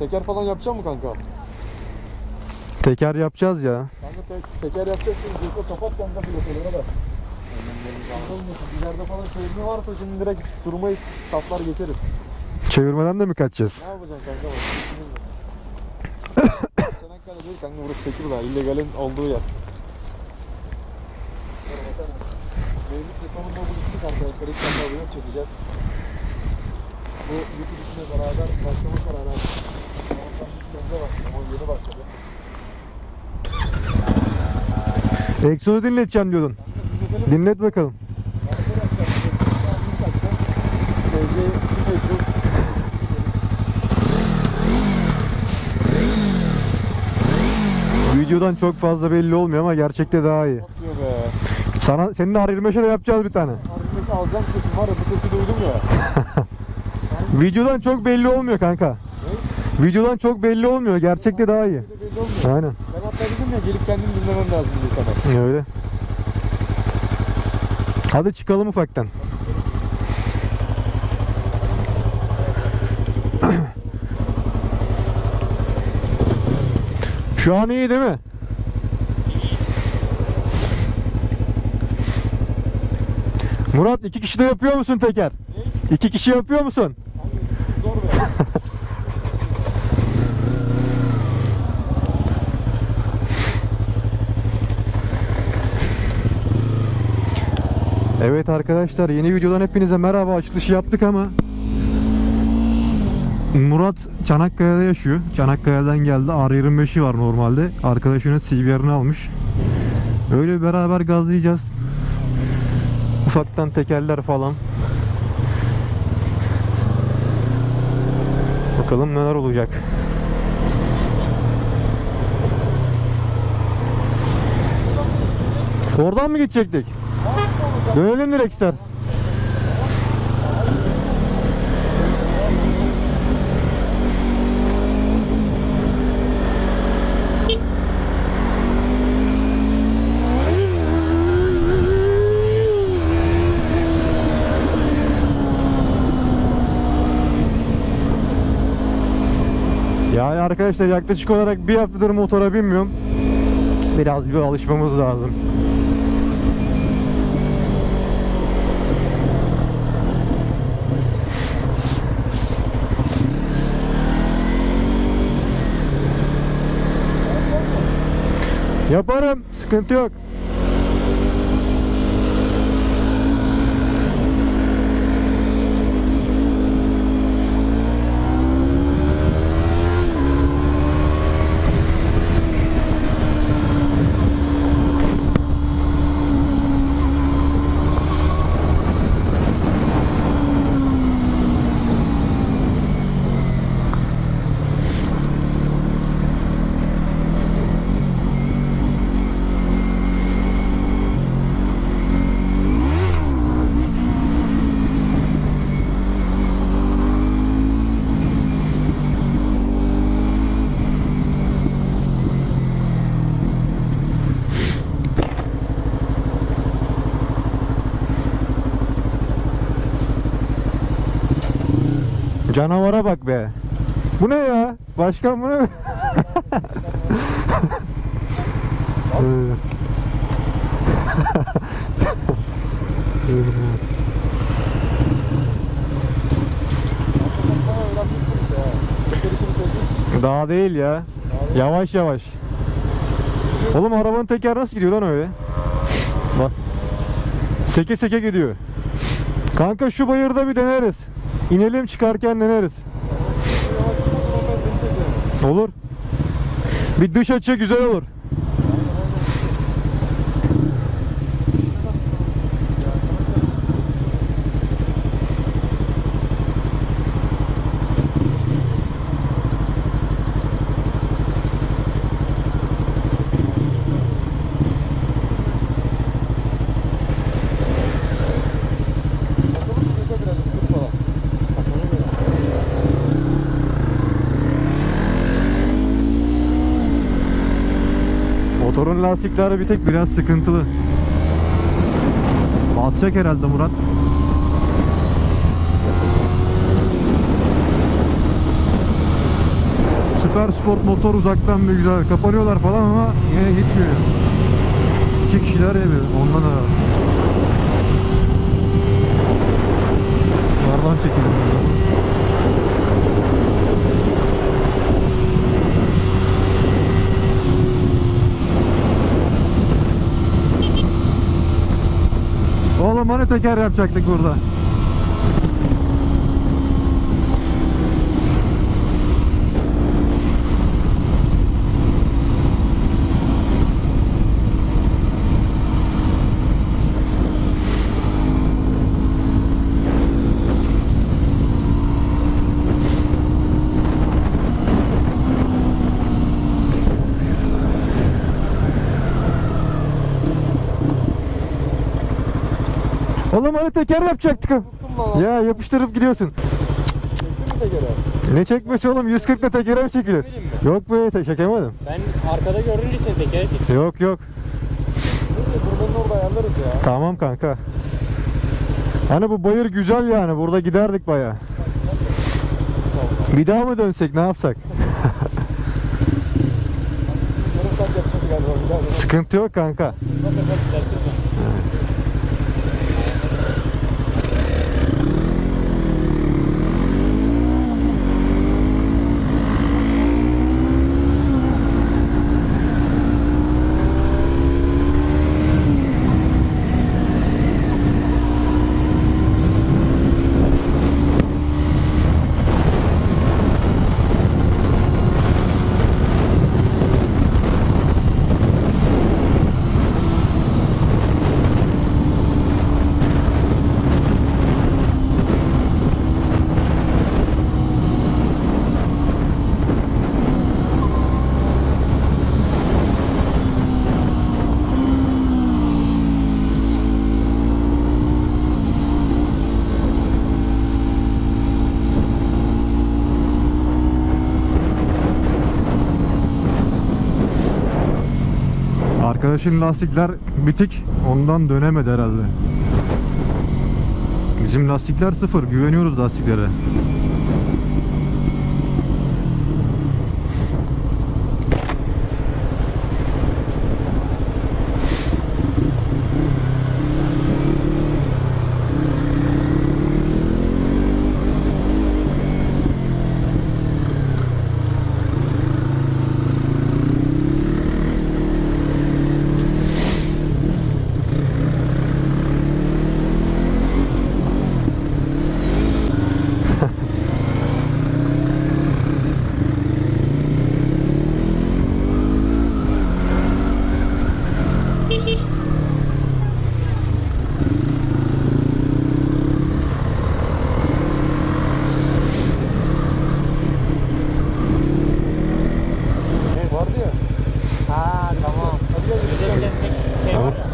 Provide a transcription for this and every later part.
Teker falan yapacak mı kanka? Teker yapacağız ya. Kanka tek, teker yapacaksın. Yoksa kapat kanka pilotları da. İleride falan çevirme varsa şimdi direkt durmayız. Tatlar geçeriz. Çevirmeden de mi kaçacağız? Ne yapacaksın kanka bak. Çanakkale değil kanka burası Tekirdağ. İllegalin olduğu yer. Mevlütle sonunda buluştuk arkadaşlar. İlk defa çekeceğiz. Bu YouTube işine beraber başlama kararı aldık. Exo'yu dinleteceğim diyordun. Dinlet bakalım. Videodan çok fazla belli olmuyor ama gerçekte daha iyi. Sana senin R25'e de yapacağız bir tane. Harbiden alacağım sesim var ya bu sesi duydum ya. Videodan çok belli olmuyor kanka. Videodan çok belli olmuyor. Gerçekte daha iyi. Aynen. Ben hatta dedim ya gelip kendim dinlemem lazım diye sana. Öyle. Hadi çıkalım ufaktan. Şu an iyi değil mi? Murat iki kişi de yapıyor musun teker? İki kişi yapıyor musun? Zor be. Evet arkadaşlar yeni videodan hepinize merhaba açılışı yaptık ama Murat Çanakkale'de yaşıyor. Çanakkale'den geldi. R25'i var normalde. Arkadaşının CBR'ını almış. Öyle beraber gazlayacağız. Ufaktan tekerler falan. Bakalım neler olacak. Oradan mı gidecektik? Dönelim direkt ister. Yani arkadaşlar yaklaşık olarak bir haftadır motora binmiyorum. Biraz bir alışmamız lazım. Yaparım. Sıkıntı yok. Canavara bak be. Bu ne ya? Başkan bu ne? Daha değil ya. Yavaş yavaş. Oğlum arabanın teker nasıl gidiyor lan öyle? Bak. Seke seke gidiyor. Kanka şu bayırda bir deneriz. İnelim çıkarken deneriz. Olur. Bir dış açı güzel olur. Bakalım bize biraz ıslık falan. Ona göre. Motorun lastikleri bir tek biraz sıkıntılı. Basacak herhalde Murat. Süper Sport motor uzaktan bir güzel. Kapanıyorlar falan ama yine gitmiyor. İki kişiler yapıyor. Ondan da. Hani teker yapacaktık burada. Oğlum hani teker yapacaktık. Ya yapıştırıp gidiyorsun. Ne çekmesi oğlum 140 ile tekere mi çekilir? Yok be te- çekemedim. Ben arkada görünce seni tekere çektim. Yok yok. Kurbanını orada ayarlarız ya. Tamam kanka. Hani bu bayır güzel yani burada giderdik baya. Bir daha mı dönsek ne yapsak? Sıkıntı yok kanka. Arkadaşın lastikler bitik. Ondan dönemedi herhalde. Bizim lastikler sıfır. Güveniyoruz lastiklere. Ne vardı ya. Ha tamam. Hadi gel. Bir de bir de şey var ya.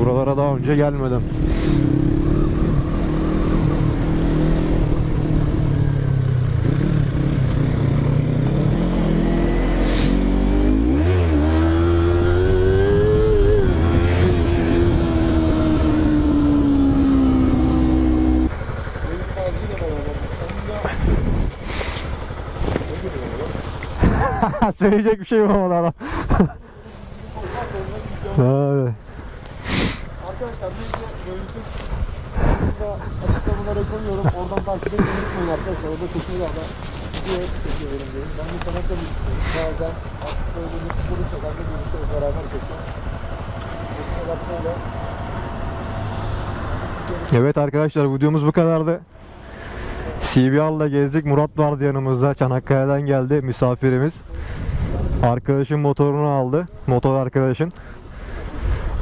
Buralara daha önce da Söyleyecek bir şey olmadı adam. Açıklamalara koyuyorum. Oradan takip unutmayın arkadaşlar. Orada çekiyor ama video çekiyor benim benim. Ben de sana tabii istiyorum. Bazen böyle bir spor çeken de görüşürüz beraber çekiyorum. Evet arkadaşlar videomuz bu kadardı. CBR'la gezdik. Murat vardı yanımızda. Çanakkale'den geldi misafirimiz. Arkadaşın motorunu aldı. Motor arkadaşın.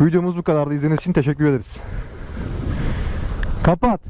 Videomuz bu kadardı. İzlediğiniz için teşekkür ederiz. Kapat.